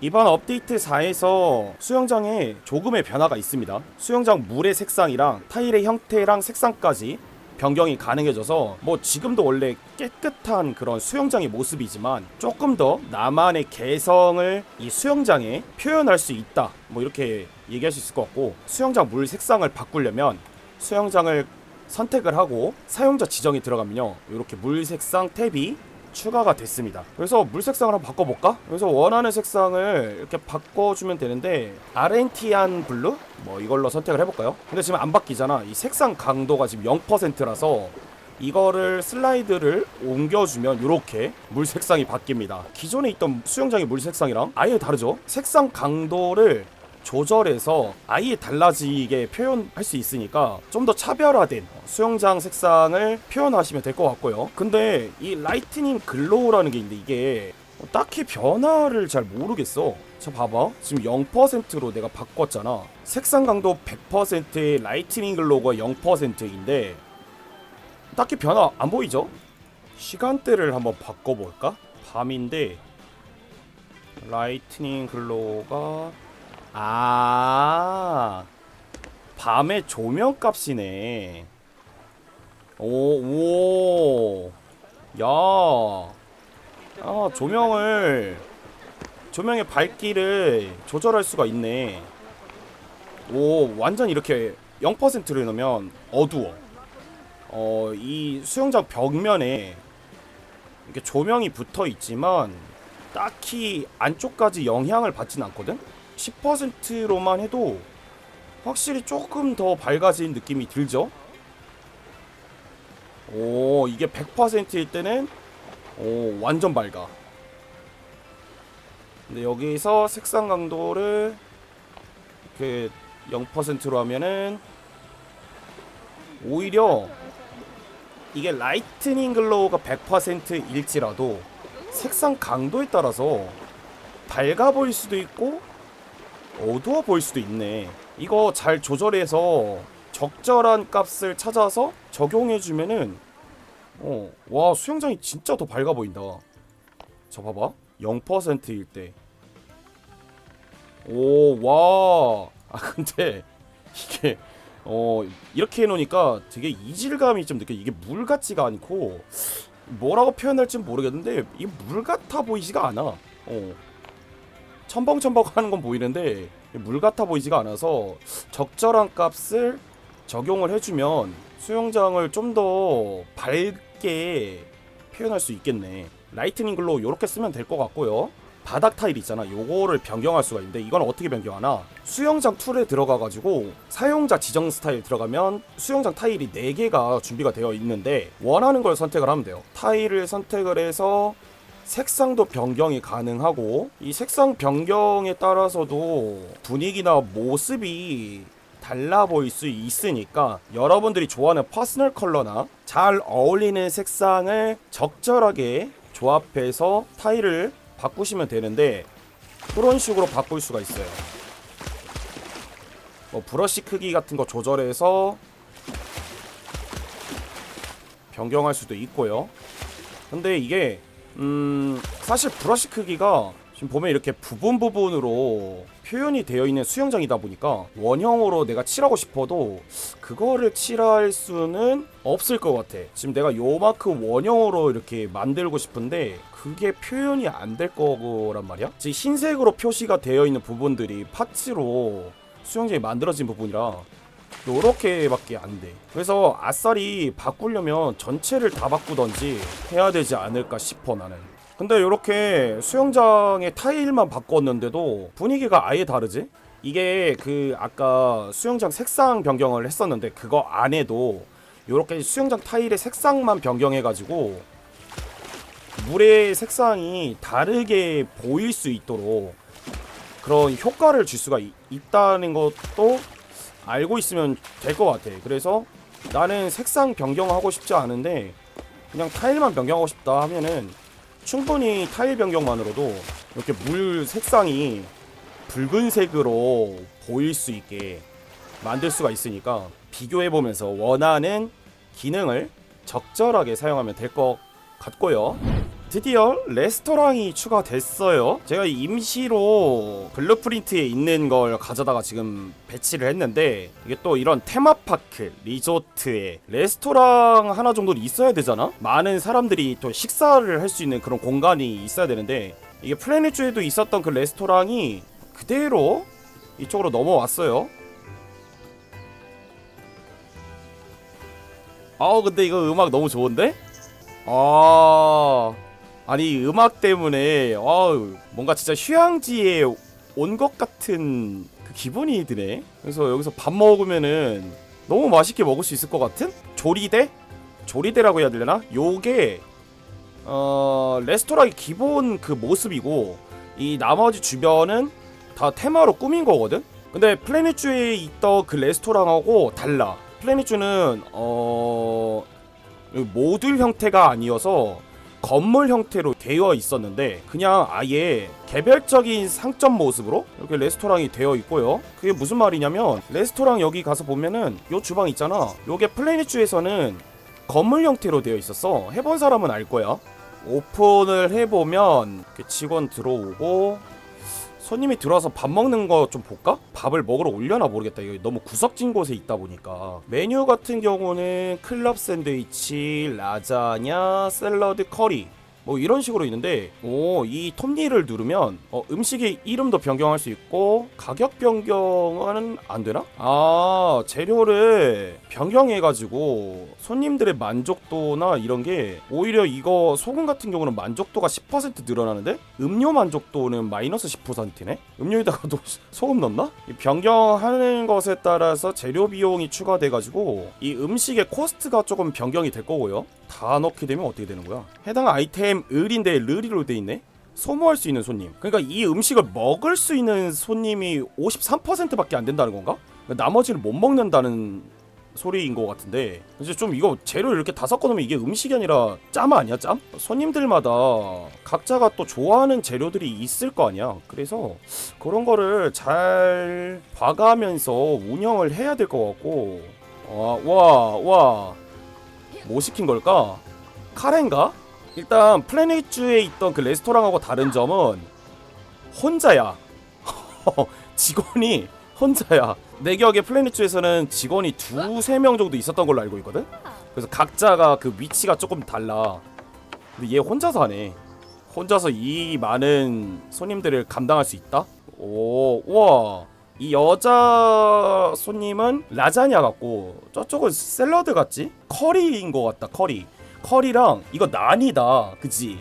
이번 업데이트 4에서 수영장에 조금의 변화가 있습니다. 수영장 물의 색상이랑 타일의 형태랑 색상까지 변경이 가능해져서 뭐 지금도 원래 깨끗한 그런 수영장의 모습이지만 조금 더 나만의 개성을 이 수영장에 표현할 수 있다. 뭐 이렇게 얘기할 수 있을 것 같고 수영장 물 색상을 바꾸려면 수영장을 선택을 하고 사용자 지정이 들어가면요 이렇게 물 색상 탭이 추가가 됐습니다. 그래서 물 색상을 한번 바꿔볼까? 그래서 원하는 색상을 이렇게 바꿔주면 되는데 아렌티안 블루? 뭐 이걸로 선택을 해볼까요? 근데 지금 안 바뀌잖아. 이 색상 강도가 지금 0%라서 이거를 슬라이드를 옮겨주면 이렇게 물 색상이 바뀝니다. 기존에 있던 수영장의 물 색상이랑 아예 다르죠? 색상 강도를 조절해서 아예 달라지게 표현할 수 있으니까 좀 더 차별화된 수영장 색상을 표현하시면 될 것 같고요. 근데 이 라이트닝 글로우라는 게 있는데 이게 딱히 변화를 잘 모르겠어. 저 봐봐. 지금 0%로 내가 바꿨잖아. 색상 강도 100%의 라이트닝 글로우가 0%인데 딱히 변화 안 보이죠? 시간대를 한번 바꿔볼까? 밤인데 라이트닝 글로우가 아 밤의 조명 값이네. 오오 야. 아 조명을 조명의 밝기를 조절할 수가 있네. 오 완전 이렇게 0%를 넣으면 어두워. 어 이 수영장 벽면에 이렇게 조명이 붙어 있지만 딱히 안쪽까지 영향을 받진 않거든 10%로만 해도 확실히 조금 더 밝아진 느낌이 들죠? 오 이게 100%일 때는 오 완전 밝아. 근데 여기서 색상 강도를 이렇게 0%로 하면은 오히려 이게 라이트닝 글로우가 100%일지라도 색상 강도에 따라서 밝아 보일 수도 있고 어두워 보일 수도 있네. 이거 잘 조절해서 적절한 값을 찾아서 적용해 주면은 어, 와 수영장이 진짜 더 밝아 보인다. 저 봐봐. 0%일 때. 오, 와. 아 근데 이게 어 이렇게 해 놓으니까 되게 이질감이 좀 느껴. 이게 물 같지가 않고 뭐라고 표현할지 모르겠는데 이게 물 같아 보이지가 않아. 어. 첨벙첨벙 하는 건 보이는데 물 같아 보이지가 않아서 적절한 값을 적용을 해주면 수영장을 좀 더 밝게 표현할 수 있겠네. 라이트닝 글로 이렇게 쓰면 될 것 같고요. 바닥 타일 있잖아. 요거를 변경할 수가 있는데 이건 어떻게 변경하나? 수영장 툴에 들어가 가지고 사용자 지정 스타일 들어가면 수영장 타일이 4개가 준비가 되어 있는데 원하는 걸 선택을 하면 돼요. 타일을 선택을 해서 색상도 변경이 가능하고 이 색상 변경에 따라서도 분위기나 모습이 달라 보일 수 있으니까 여러분들이 좋아하는 퍼스널 컬러나 잘 어울리는 색상을 적절하게 조합해서 타일을 바꾸시면 되는데 그런 식으로 바꿀 수가 있어요. 뭐 브러쉬 크기 같은 거 조절해서 변경할 수도 있고요. 근데 이게 음 사실 브러쉬 크기가 지금 보면 이렇게 부분 부분으로 표현이 되어 있는 수영장이다 보니까 원형으로 내가 칠하고 싶어도 그거를 칠할 수는 없을 것 같아. 지금 내가 요만큼 원형으로 이렇게 만들고 싶은데 그게 표현이 안 될 거란 말이야. 지금 흰색으로 표시가 되어 있는 부분들이 파츠로 수영장이 만들어진 부분이라 요렇게밖에 안 돼. 그래서 아싸리 바꾸려면 전체를 다 바꾸던지 해야 되지 않을까 싶어 나는. 근데 요렇게 수영장의 타일만 바꿨는데도 분위기가 아예 다르지? 이게 그 아까 수영장 색상 변경을 했었는데 그거 안에도 요렇게 수영장 타일의 색상만 변경해가지고 물의 색상이 다르게 보일 수 있도록 그런 효과를 줄 수가 있, 있다는 것도 알고 있으면 될 것 같아. 그래서 나는 색상 변경하고 싶지 않은데 그냥 타일만 변경하고 싶다 하면은 충분히 타일 변경만으로도 이렇게 물 색상이 붉은색으로 보일 수 있게 만들 수가 있으니까 비교해 보면서 원하는 기능을 적절하게 사용하면 될 것 같고요. 드디어 레스토랑이 추가됐어요. 제가 임시로 블루프린트에 있는 걸 가져다가 지금 배치를 했는데 이게 또 이런 테마파크, 리조트에 레스토랑 하나 정도는 있어야 되잖아? 많은 사람들이 또 식사를 할 수 있는 그런 공간이 있어야 되는데 이게 플래닛주에도 있었던 그 레스토랑이 그대로 이쪽으로 넘어왔어요. 아우 근데 이거 음악 너무 좋은데? 아 아니 음악 때문에 아우 뭔가 진짜 휴양지에 온 것 같은 그 기분이 드네. 그래서 여기서 밥 먹으면은 너무 맛있게 먹을 수 있을 것 같은 조리대? 조리대라고 해야 되려나? 요게 어 레스토랑의 기본 그 모습이고 이 나머지 주변은 다 테마로 꾸민 거거든. 근데 플래닛주에 있던 그 레스토랑하고 달라. 플래닛주는 어 모듈 형태가 아니어서 건물 형태로 되어 있었는데 그냥 아예 개별적인 상점 모습으로 이렇게 레스토랑이 되어 있고요. 그게 무슨 말이냐면 레스토랑 여기 가서 보면은 요 주방 있잖아. 요게 플래닛주에서는 건물 형태로 되어 있었어. 해본 사람은 알 거야. 오픈을 해보면 직원 들어오고 손님이 들어와서 밥 먹는 거 좀 볼까? 밥을 먹으러 올려나 모르겠다. 이거 너무 구석진 곳에 있다 보니까. 메뉴 같은 경우는 클럽 샌드위치, 라자냐, 샐러드, 커리. 뭐 이런 식으로 있는데 오 이 톱니를 누르면 어, 음식의 이름도 변경할 수 있고 가격 변경은 안 되나? 아 재료를 변경해가지고 손님들의 만족도나 이런 게 오히려 이거 소금 같은 경우는 만족도가 10% 늘어나는데 음료 만족도는 마이너스 10%네? 음료에다가도 소금 넣나? 이 변경하는 것에 따라서 재료 비용이 추가돼가지고 이 음식의 코스트가 조금 변경이 될 거고요. 다 넣게 되면 어떻게 되는 거야? 해당 아이템 을인데 르리로 돼 있네. 소모할 수 있는 손님. 그러니까 이 음식을 먹을 수 있는 손님이 53%밖에 안 된다는 건가? 나머지를 못 먹는다는 소리인 것 같은데 이제 좀 이거 재료 이렇게 다 섞어놓으면 이게 음식이 아니라 짬 아니야 짬? 손님들마다 각자가 또 좋아하는 재료들이 있을 거 아니야 그래서 그런 거를 잘 봐가면서 운영을 해야 될 것 같고 와와와 뭐 시킨 걸까? 카레인가? 일단 플래닛주에 있던 그 레스토랑하고 다른 점은 혼자야. 직원이 혼자야. 내 기억에 플래닛주에서는 직원이 두세 명 정도 있었던 걸로 알고 있거든. 그래서 각자가 그 위치가 조금 달라. 근데 얘 혼자서 하네. 혼자서 이 많은 손님들을 감당할 수 있다? 오, 우와. 이 여자 손님은 라자냐 같고 저쪽은 샐러드 같지? 커리인 것 같다 커리 커리랑 이거 난이다 그지?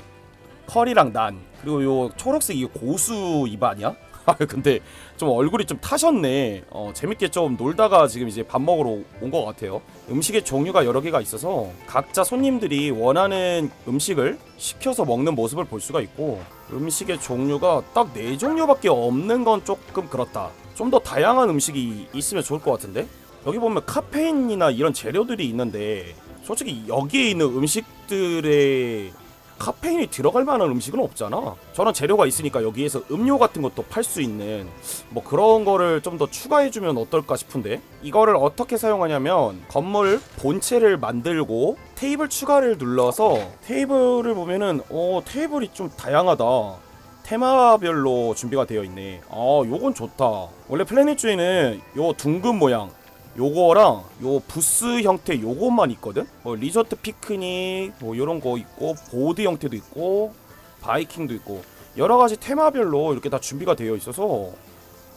커리랑 난 그리고 요 초록색 이거 고수 입 아니야? 아 근데 좀 얼굴이 좀 타셨네 어 재밌게 좀 놀다가 지금 이제 밥 먹으러 온 것 같아요 음식의 종류가 여러 개가 있어서 각자 손님들이 원하는 음식을 시켜서 먹는 모습을 볼 수가 있고 음식의 종류가 딱 네 종류밖에 없는 건 조금 그렇다 좀 더 다양한 음식이 있으면 좋을 것 같은데 여기 보면 카페인이나 이런 재료들이 있는데 솔직히 여기에 있는 음식들의 카페인이 들어갈 만한 음식은 없잖아. 저런 재료가 있으니까 여기에서 음료 같은 것도 팔 수 있는 뭐 그런 거를 좀 더 추가해주면 어떨까 싶은데 이거를 어떻게 사용하냐면 건물 본체를 만들고 테이블 추가를 눌러서 테이블을 보면은 어 테이블이 좀 다양하다. 테마별로 준비가 되어 있네. 아, 요건 좋다. 원래 플래닛주에는 요 둥근 모양 요거랑 요 부스 형태 요것만 있거든. 뭐 리조트 피크닉 뭐 요런 거 있고 보드 형태도 있고 바이킹도 있고 여러 가지 테마별로 이렇게 다 준비가 되어 있어서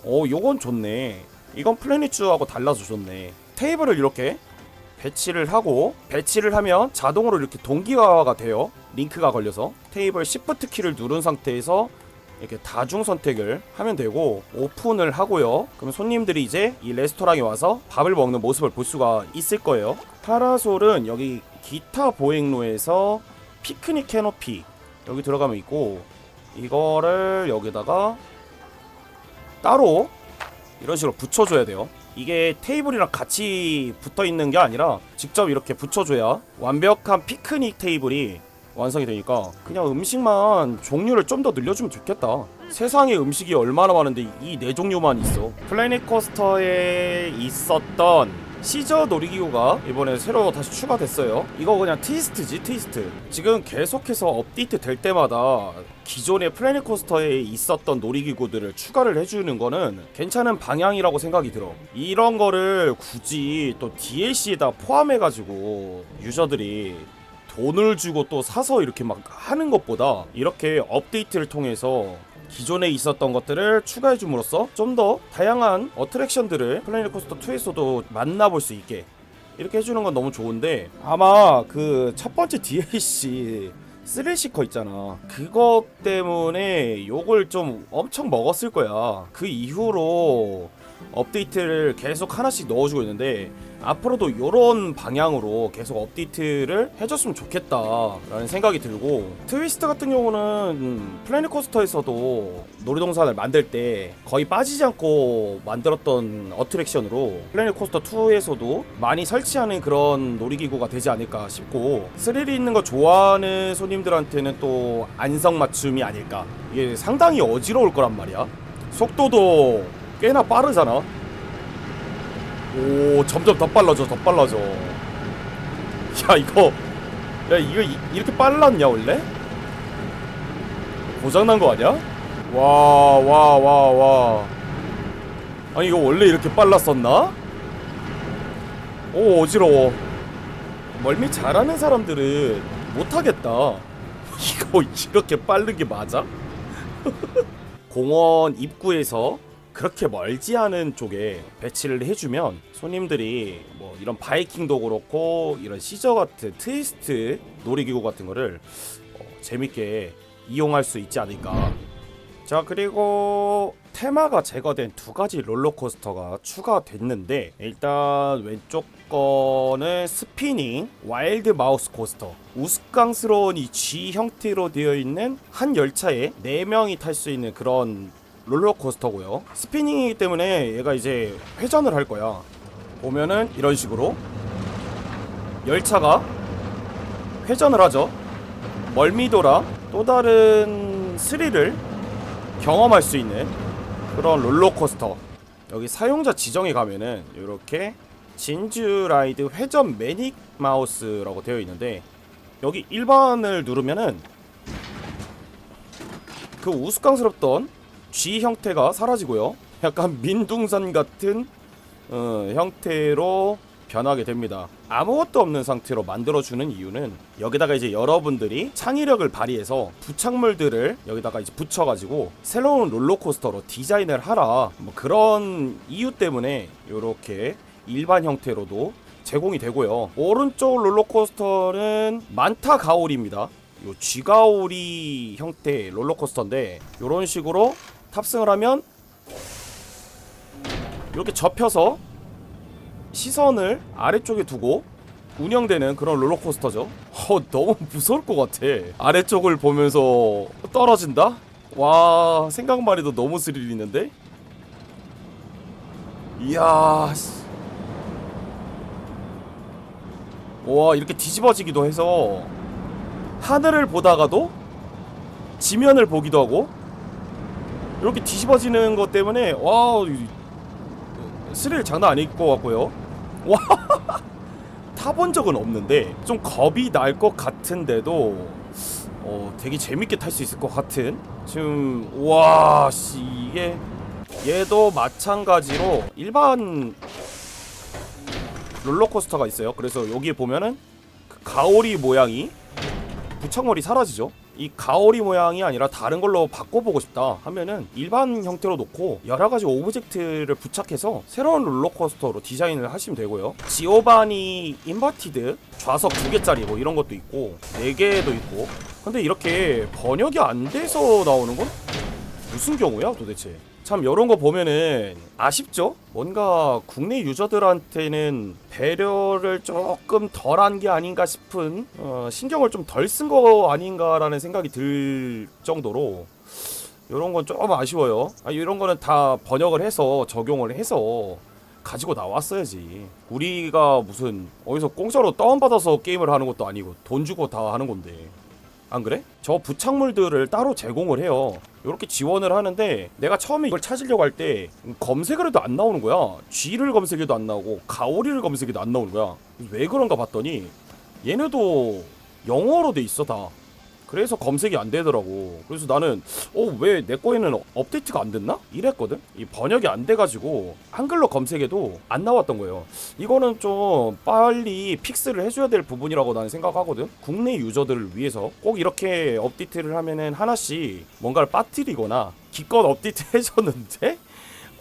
어 요건 좋네. 이건 플래닛주하고 달라서 좋네. 테이블을 이렇게 배치를 하고 배치를 하면 자동으로 이렇게 동기화가 돼요. 링크가 걸려서 테이블 시프트 키를 누른 상태에서 이렇게 다중 선택을 하면 되고 오픈을 하고요. 그럼 손님들이 이제 이 레스토랑에 와서 밥을 먹는 모습을 볼 수가 있을 거예요. 파라솔은 여기 기타 보행로에서 피크닉 캐노피 여기 들어가면 있고 이거를 여기다가 따로 이런 식으로 붙여줘야 돼요. 이게 테이블이랑 같이 붙어 있는 게 아니라 직접 이렇게 붙여줘야 완벽한 피크닉 테이블이 완성이 되니까 그냥 음식만 종류를 좀 더 늘려주면 좋겠다. 세상에 음식이 얼마나 많은데 이 네 종류만 있어. 플래닛 코스터에 있었던 시저 놀이기구가 이번에 새로 다시 추가됐어요. 이거 그냥 트위스트지 트위스트. 지금 계속해서 업데이트 될 때마다 기존의 플래닛 코스터에 있었던 놀이기구들을 추가를 해주는 거는 괜찮은 방향이라고 생각이 들어. 이런 거를 굳이 또 DLC에다 포함해가지고 유저들이 돈을 주고 또 사서 이렇게 막 하는 것보다 이렇게 업데이트를 통해서 기존에 있었던 것들을 추가해 줌으로써 좀 더 다양한 어트랙션들을 플래닛 코스터 2에서도 만나볼 수 있게 이렇게 해주는 건 너무 좋은데 아마 그 첫 번째 DLC 스릴시커 있잖아. 그것 때문에 욕을 좀 엄청 먹었을 거야. 그 이후로 업데이트를 계속 하나씩 넣어주고 있는데 앞으로도 이런 방향으로 계속 업데이트를 해줬으면 좋겠다라는 생각이 들고 트위스트 같은 경우는 음, 플래닛 코스터에서도 놀이동산을 만들 때 거의 빠지지 않고 만들었던 어트랙션으로 플래닛 코스터 2에서도 많이 설치하는 그런 놀이기구가 되지 않을까 싶고 스릴이 있는 거 좋아하는 손님들한테는 또 안성맞춤이 아닐까. 이게 상당히 어지러울 거란 말이야. 속도도 꽤나 빠르잖아 오 점점 더 빨라져 더 빨라져 야 이거 야 이거 이, 이렇게 빨랐냐 원래? 고장난 거 아니야? 와 와 와 와 아니 이거 원래 이렇게 빨랐었나? 오 어지러워 멀미 잘하는 사람들은 못하겠다 이거 이렇게 빠른 게 맞아? 공원 입구에서 그렇게 멀지 않은 쪽에 배치를 해주면 손님들이 뭐 이런 바이킹도 그렇고 이런 시저 같은 트위스트 놀이기구 같은 거를 어, 재밌게 이용할 수 있지 않을까. 자 그리고 테마가 제거된 두 가지 롤러코스터가 추가됐는데 일단 왼쪽 거는 스피닝 와일드 마우스 코스터 우스꽝스러운 이 G 형태로 되어 있는 한 열차에 4명이 탈 수 있는 그런 롤러코스터고요. 스피닝이기 때문에 얘가 이제 회전을 할 거야. 보면은 이런 식으로 열차가 회전을 하죠. 멀미도라 또 다른 스릴을 경험할 수 있는 그런 롤러코스터. 여기 사용자 지정에 가면은 이렇게 진주 라이드 회전 매닉 마우스라고 되어 있는데 여기 1번을 누르면은 그 우스꽝스럽던 G 형태가 사라지고요 약간 민둥산 같은 어, 형태로 변하게 됩니다. 아무것도 없는 상태로 만들어주는 이유는 여기다가 이제 여러분들이 창의력을 발휘해서 부착물들을 여기다가 이제 붙여가지고 새로운 롤러코스터로 디자인을 하라 뭐 그런 이유 때문에 이렇게 일반 형태로도 제공이 되고요. 오른쪽 롤러코스터는 만타 가오리입니다. 요 쥐가오리 형태 롤러코스터인데 이런 식으로 탑승을 하면 이렇게 접혀서 시선을 아래쪽에 두고 운영되는 그런 롤러코스터죠. 어, 너무 무서울 것 같아. 아래쪽을 보면서 떨어진다? 와, 생각만 해도 너무 스릴 있는데? 이야, 씨. 와, 이렇게 뒤집어지기도 해서 하늘을 보다가도 지면을 보기도 하고 이렇게 뒤집어지는 것 때문에 와, 이- 스릴 장난 아닐 것 같고요. 와 타본 적은 없는데 좀 겁이 날 것 같은데도 어 되게 재밌게 탈 수 있을 것 같은 지금 와씨 이게 얘도 마찬가지로 일반 롤러코스터가 있어요. 그래서 여기 보면은 그 가오리 모양이 부착물이 사라지죠. 이 가오리 모양이 아니라 다른 걸로 바꿔보고 싶다 하면은 일반 형태로 놓고 여러 가지 오브젝트를 부착해서 새로운 롤러코스터로 디자인을 하시면 되고요. 지오바니 인버티드 좌석 두 개짜리 뭐 이런 것도 있고 네 개도 있고. 근데 이렇게 번역이 안 돼서 나오는 건 무슨 경우야 도대체? 참 이런 거 보면은 아쉽죠? 뭔가 국내 유저들한테는 배려를 조금 덜한 게 아닌가 싶은 어, 신경을 좀 덜 쓴 거 아닌가라는 생각이 들 정도로 이런 건좀 아쉬워요. 아, 이런 거는 다 번역을 해서 적용을 해서 가지고 나왔어야지. 우리가 무슨 어디서 공짜로 다운받아서 게임을 하는 것도 아니고 돈 주고 다 하는 건데. 안 그래? 저 부착물들을 따로 제공을 해요. 이렇게 지원을 하는데 내가 처음에 이걸 찾으려고 할 때 검색을 해도 안 나오는 거야. G를 검색해도 안 나오고 가오리를 검색해도 안 나오는 거야. 왜 그런가 봤더니 얘네도 영어로 돼 있어 다. 그래서 검색이 안 되더라고. 그래서 나는 어 왜 내 거에는 업데이트가 안 됐나? 이랬거든. 이 번역이 안 돼가지고 한글로 검색해도 안 나왔던 거예요. 이거는 좀 빨리 픽스를 해줘야 될 부분이라고 나는 생각하거든. 국내 유저들을 위해서 꼭 이렇게 업데이트를 하면은 하나씩 뭔가를 빠뜨리거나 기껏 업데이트 해줬는데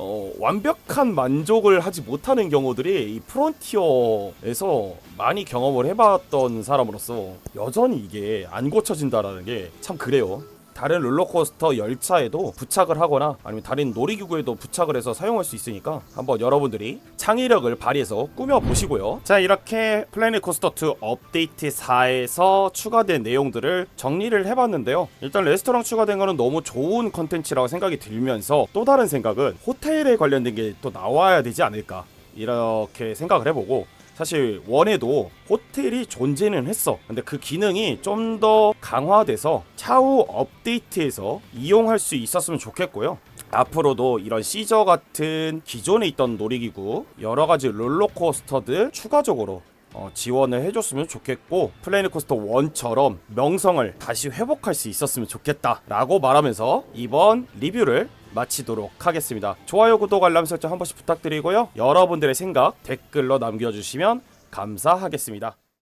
어, 완벽한 만족을 하지 못하는 경우들이 이 프론티어에서 많이 경험을 해봤던 사람으로서 여전히 이게 안 고쳐진다라는 게 참 그래요. 다른 롤러코스터 열차에도 부착을 하거나 아니면 다른 놀이기구에도 부착을 해서 사용할 수 있으니까 한번 여러분들이 창의력을 발휘해서 꾸며 보시고요. 자 이렇게 플래닛 코스터 2 업데이트 4에서 추가된 내용들을 정리를 해봤는데요. 일단 레스토랑 추가된 거는 너무 좋은 컨텐츠라고 생각이 들면서 또 다른 생각은 호텔에 관련된 게 또 나와야 되지 않을까 이렇게 생각을 해보고 사실 원에도 호텔이 존재는 했어. 근데 그 기능이 좀 더 강화돼서 차후 업데이트에서 이용할 수 있었으면 좋겠고요. 앞으로도 이런 시저 같은 기존에 있던 놀이기구 여러 가지 롤러코스터들 추가적으로 어, 지원을 해줬으면 좋겠고 플래닛 코스터 1처럼 명성을 다시 회복할 수 있었으면 좋겠다라고 말하면서 이번 리뷰를 마치도록 하겠습니다. 좋아요, 구독, 알람 설정 한 번씩 부탁드리고요. 여러분들의 생각 댓글로 남겨주시면 감사하겠습니다.